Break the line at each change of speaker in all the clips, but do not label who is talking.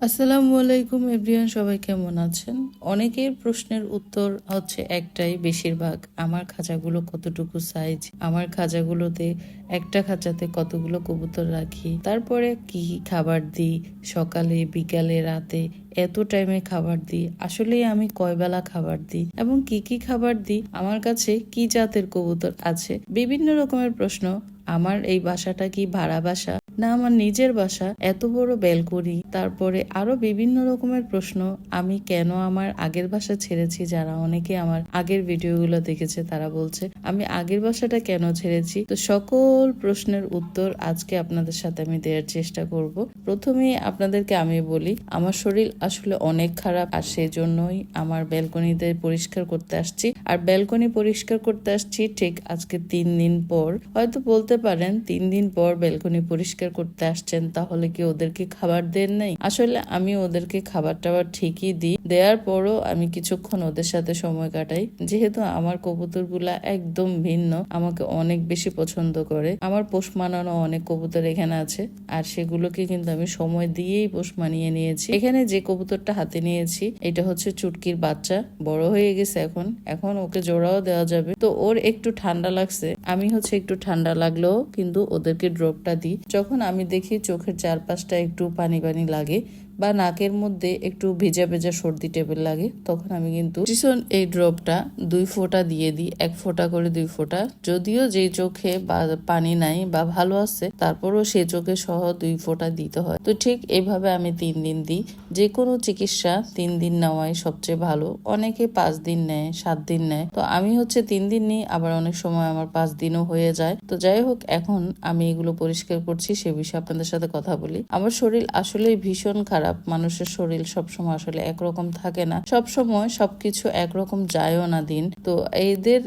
আসসালামু আলাইকুম এভরিওয়ান, সবাই কেমন আছেন? অনেকের প্রশ্নের উত্তর হচ্ছে একটাই, বেশিরভাগ, আমার খাঁচাগুলো কতটুকু সাইজ আমার খাঁচাগুলোতে একটা খাঁচাতে কতগুলো কবুতর রাখি? তারপরে কি খাবার দিই? সকালে, বিকালে, রাতে এত টাইমে খাবার দিই? আসলে আমি কয় বেলা খাবার দিই? এবং কি কি খাবার দিই? আমার কাছে কি জাতের কবুতর আছে? বিভিন্ন রকমের প্রশ্ন। আমার এই বাসাটা কি ভাড়া বাসা? না, আমার নিজের বাসা, এত বড় ব্যালকনি তারপরে আরও বিভিন্ন রকমের প্রশ্ন, আমি কেন আমার আগের বাসা ছেড়েছি? যারা অনেকে আমার আগের ভিডিওগুলো দেখেছে, তারা বলছে, আমি আগের বাসাটা কেন ছেড়েছি? তো সকল প্রশ্নের উত্তর আজকে আপনাদের সাথে আমি দেওয়ার চেষ্টা করব। প্রথমে আপনাদেরকে আমি বলি, আমার শরীর আসলে অনেক খারাপ, আর সেজন্যই আমার ব্যালকনিতে পরিষ্কার করতে আসছি। আর ব্যালকনি পরিষ্কার করতে আসছি ঠিক আজকে তিন দিন পর। হয়তো বলতে পারেন, তিন দিন পর ব্যালকনি পরিষ্কার করতে আসছেন, তাহলে কি ওদেরকে খাবার দেন নাই? আসলে আমি ওদেরকে খাবার টাবার ঠিকই দিই। দেওয়ার পরও আমি কিছুক্ষণ ওদের সাথে সময় কাটাই। যেহেতু আমার কবুতরগুলা একদম ভিন্ন, আমাকে অনেক বেশি পছন্দ করে। আমার পোষ মানানো অনেক কবুতর এখানে আছে, আর সেগুলোকে কিন্তু আমি সময় দিয়েই পোষ মানিয়ে নিয়েছি। এখানে যে কবুতরটা হাতে নিয়েছি, এটা হচ্ছে চুটকির বাচ্চা, বড় হয়ে গেছে এখন। এখন ওকে জোড়াও দেওয়া যাবে। তো ওর একটু ঠান্ডা লাগছে, আমি হচ্ছে একটু ঠান্ডা লাগলেও কিন্তু ওদেরকে ড্রপটা দিই। যখন আমি দেখি চোখের চারপাশটা একটু পানি পানি লাগে। বা নাকের মধ্যে একটু ভেজা ভেজা সর্দি টেবিল লাগে, তখন আমি কিন্তু ভীষণ এই ড্রপটা দুই ফোঁটা দিয়ে দিই, এক ফোঁটা করে দুই ফোঁটা। যদিও যেই চোখে বা পানি নাই বা ভালো আছে, তারপরও সে চোখে সহ দুই ফোঁটা দিতে হয়। তো ঠিক এইভাবে আমি তিন দিন দিই। যে কোনো চিকিৎসা তিন দিন নেওয়াই সবচেয়ে ভালো। অনেকে পাঁচ দিন নেয়, সাত দিন নেয়। তো আমি হচ্ছে তিন দিন নিই, আবার অনেক সময় আমার পাঁচ দিনও হয়ে যায়। তো যাই হোক, এখন আমি এগুলো পরিষ্কার করছি, সে বিষয়ে আপনাদের সাথে কথা বলি। আমার শরীর আসলেই ভীষণ খারাপ। মানুষের শরীর সবসময় আসলে একরকম থাকে না। সব সময় সবকিছু একরকম যায়ও না দিন। তো এদের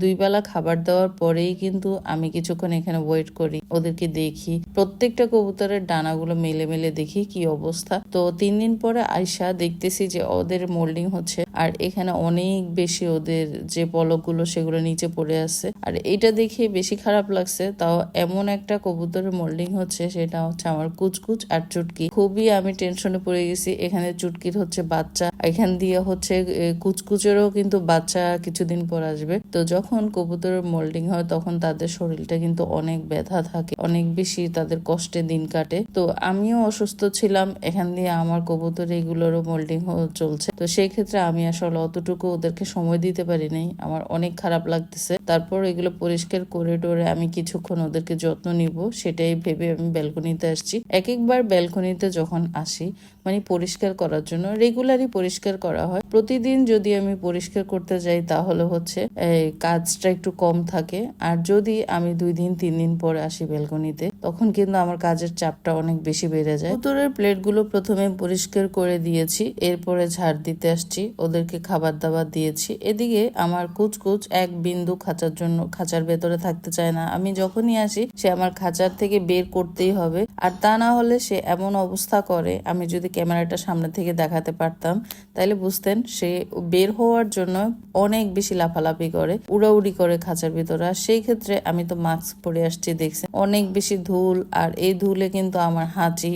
দুই বেলা খাবার দেওয়ার পরেই কিন্তু আমি কিছুক্ষণ এখানে ওয়েট করি, ওদেরকে দেখি। প্রত্যেকটা কবুতরের ডানাগুলো মেলে মেলে দেখি কি অবস্থা। তো তিন দিন পরে আয়সা দেখতেছি যে ওদের মোল্ডিং হচ্ছে, আর এখানে অনেক বেশি ওদের যে পলকগুলো সেগুলো নিচে পড়ে আছে। আর এটা দেখে বেশি খারাপ লাগছে, তাও এমন একটা কবুতরের মোল্ডিং হচ্ছে, সেটা হচ্ছে আমার কুচকুচ আর চুটকি। খুবই আমি টেনশনে পড়ে গেছি। এখানে চুটকির হচ্ছে বাচ্চা। এখান দিয়ে হচ্ছে কুচকুচেরও কিন্তু বাচ্চা কিছুদিন পর আসবে। তো যখন কবুতরের মোল্ডিং হয়, তখন তাদের শরীরটা কিন্তু অনেক ব্যথা থাকে। অনেক বেশি তাদের কষ্টে দিন কাটে। তো আমিও অসুস্থ ছিলাম। এখান দিয়ে আমার কবুতর এগুলোরও মোল্ডিং চলছে। তো সেই ক্ষেত্রে আমি আসলে অতটুকু ওদেরকে সময় দিতে পারি নাই আমার অনেক খারাপ লাগতেছে। তারপর এগুলো পরিষ্কার করে টোরে আমি কিছুক্ষণ ওদেরকে যত্ন নিব। সেটাই ভেবে আমি ব্যালকনিতে আসছি। এক একবার ব্যালকনিতে যখন আসি মানে পরিষ্কার করার জন্য। রেগুলারই পরিষ্কার করা হয়। প্রতিদিন যদি আমি পরিষ্কার করতে যাই, তাহলে হচ্ছে কাজটা একটু কম থাকে। আর যদি আমি দুই দিন, তিন দিন পরে আসি ব্যালকনিতে, তখন কিন্তু আমার কাজের চাপটা অনেক বেশি বেড়ে যায়। উত্তরের প্লেটগুলো প্রথমে পরিষ্কার করে দিয়েছি, এরপরে ঝাড় দিতে আসছি, ওদেরকে খাবার দাবার দিয়েছি। এদিকে আমার কুচকুচ এক বিন্দু খাঁচার জন্য, খাঁচার ভেতরে থাকতে চায় না। আমি যখনই আসি, সে আমার খাঁচার থেকে বের করতেই হবে। আর তা না হলে সে এমন অবস্থা করে আমি যদি ক্যামেরাটা সামনে থেকে দেখাতে পারতাম, তাহলে বুঝতেন সে বের হওয়ার জন্য অনেক বেশি লাফালাফি করে, উড়াউড়ি করে খাঁচার ভিতরে। আর সেই ক্ষেত্রে আমি তো মাস্ক পরে আসছি দেখছি অনেক বেশি ধুল, আর এই ধুলে কিন্তু আমার হাঁচি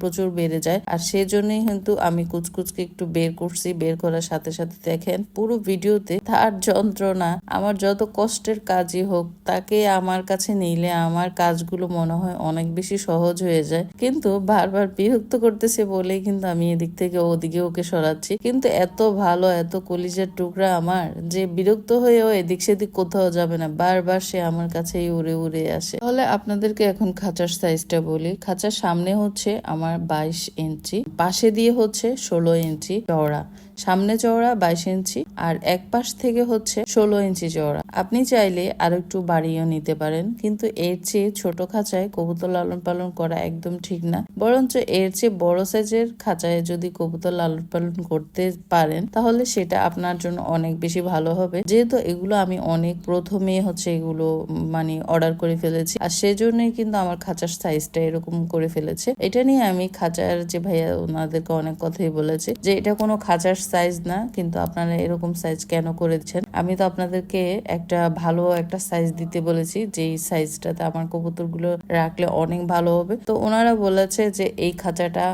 প্রচুর বেড়ে যায়। আর সেজন্যই কিন্তু আমি কুচকুচকে একটু বের করছি, বের করার সাথে সাথে দেখেন পুরো ভিডিওতে তার যন্ত্রণা, আমার যত কষ্টের কাজই হোক, তাকে আমার কাছে নিলে আমার কাজগুলো মনে হয় অনেক বেশি সহজ হয়ে যায়। কিন্তু বারবার বিরক্ত করতেছে বলেই কিন্তু আমি এদিক থেকে ওদিকে ওকে সরাচ্ছি। কিন্তু এত ভালো, এত কলিজার টুকরা আমার যে বিরক্ত হয়েও এদিক সেদিক কোথাও যাবে না। বারবার সে আমার কাছেই উড়ে উড়ে আসে। তাহলে আপনাদেরকে এখন খাঁচার সাইজটা বলি। খাঁচার সামনে হচ্ছে আমার বাইশ ইঞ্চি। পাশে দিয়ে হচ্ছে ষোলো ইঞ্চি চওড়া। সামনে চওড়া বাইশ ইঞ্চি আর এক পাশ থেকে হচ্ছে ষোলো ইঞ্চি চওড়া। আপনি চাইলে আর একটু বাড়িয়েও নিতে পারেন, কিন্তু এর চেয়ে ছোট খাঁচায় কবুতর লালন পালন করা একদম ঠিক না। বরঞ্চ এর চেয়ে বড় সাইজের খাঁচায় যদি কবুতর লালন পালন করতে পারেন, তাহলে সেটা আপনার জন্য অনেক বেশি ভালো হবে। যেহেতু এগুলো আমি অনেক প্রথমে হচ্ছে এগুলো মানে অর্ডার করে ফেলেছি, আর সেজন্যই কিন্তু আমার খাঁচার সাইজটা এরকম করে ফেলেছে। এটা নিয়ে আমি খাঁচার যে ভাইয়া ওনাদেরকে অনেক কথাই বলেছি যে এটা কোনো খাঁচার সাইজ না, কিন্তু আপনারা এরকম সাইজ কেন করেছেন? আমি তো আপনাদেরকে একটা ভালো একটা সাইজ দিতে বলেছি, যেই সাইজটাতে আমার কবুতরগুলো রাখলে অনেক ভালো হবে। তো ওনারা বলেছে যে এই খাঁচাটা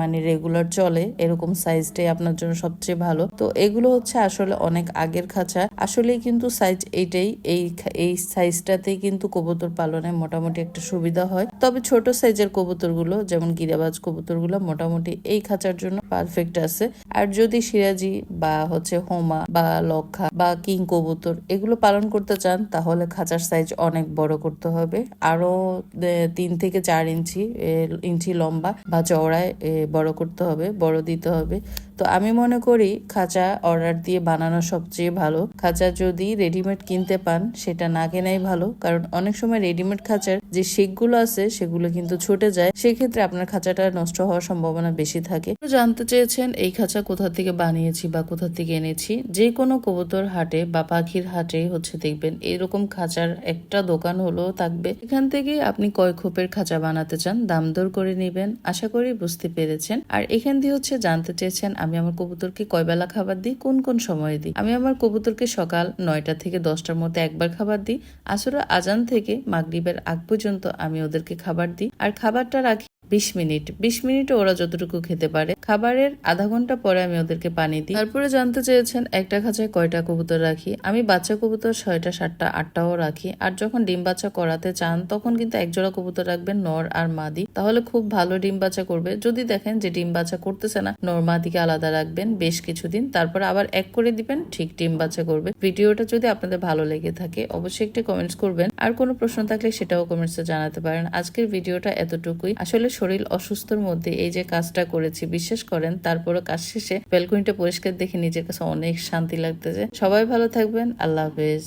মানে রেগুলার চলে, এরকম সাইজটাই আপনার জন্য সবচেয়ে ভালো। তো এগুলো হচ্ছে আসলে অনেক আগের খাঁচা। আসলেই কিন্তু সাইজ এইটাই, এই এই সাইজটাতেই কিন্তু কবুতর পালনে মোটামুটি একটা সুবিধা হয়। তবে ছোট সাইজের কবুতরগুলো, যেমন গিরাবাজ কবুতরগুলো, মোটামুটি এই খাঁচার জন্য পারফেক্ট আছে। আর যদি সিরাজি বা হচ্ছে হোমা বা লক্ষা বা কিং কবুতর এগুলো পালন করতে চান, তাহলে খাঁচার সাইজ অনেক বড় করতে হবে। আরও তিন থেকে চার ইঞ্চি ইঞ্চি লম্বা বা চওড়ায় বড় করতে হবে, বড় দিতে হবে। তো আমি মনে করি খাঁচা অর্ডার দিয়ে বানানো সবচেয়ে ভালো। খাঁচা যদি রেডিমেড কিনতে পান, সেটা না কেনাই ভালো। কারণ অনেক সময় রেডিমেড খাঁচার যে শেকগুলো আছে, সেগুলো কিন্তু ছুটে যায়। সেক্ষেত্রে আপনার খাঁচাটা নষ্ট হওয়ার সম্ভাবনা বেশি থাকে। জানতে চেয়েছেন, এই খাঁচা কোথা থেকে বানিয়েছি বা কোথা থেকে এনেছি? যে কোনো কবুতর হাটে বা পাখির হাটে হচ্ছে দেখবেন, এরকম খাঁচার একটা দোকান হলো থাকবে। এখান থেকে আপনি কয় খোপের খাঁচা বানাতে চান, দাম দর করে নেবেন, আশা করি বুঝতে পেরেছেন। আর এখান দিয়ে হচ্ছে জানতে চেয়েছেন, আমি আমার কবুতরকে কয়বেলা খাবার দিই, কোন কোন সময়ে দিই? আমি আমার কবুতরকে সকাল নয়টা থেকে দশটার মধ্যে একবার খাবার দিই। আসলে আজান থেকে মাগরিবের আগ পর্যন্ত আমি ওদেরকে খাবার দিই। আর খাবারটা রাখি বিশ মিনিট। বিশ মিনিটে ওরা যতটুকু খেতে পারে। খাবারের আধা ঘণ্টা পরে আমি ওদেরকে পানি দিই। তারপরে জানতে চেয়েছেন, একটা খাঁচায় কয়টা কবুতর রাখি? আমি বাচ্চা কবুতর ছয়টা, সাতটা, আটটাও রাখি। আর যখন ডিম বাচ্চা করাতে চান, তখন কিন্তু একজোড়া কবুতর রাখবেন নর আর মাদি। তাহলে খুব ভালো ডিম বাচ্চা করবে। যদি দেখেন যে ডিম বাচ্চা করতেছে না, নর মাদিকে আলাদা রাখবেন বেশ কিছুদিন। তারপর আবার এক করে দিবেন, ঠিক ডিম বাচ্চা করবে। ভিডিওটা যদি আপনাদের ভালো লেগে থাকে, অবশ্যই একটি কমেন্টস করবেন। আর কোনো প্রশ্ন থাকলে সেটাও কমেন্টসে জানাতে পারেন। আজকের ভিডিওটা এতটুকুই। আসলে শরীর অসুস্থর মধ্যে এই যে কাজটা করেছি, বিশ্বাস করেন তারপরে কাজ শেষে ব্যালকনিটা পরিষ্কার দেখে নিজের কাছে অনেক শান্তি লাগতেছে। সবাই ভালো থাকবেন, আল্লাহ হাফেজ।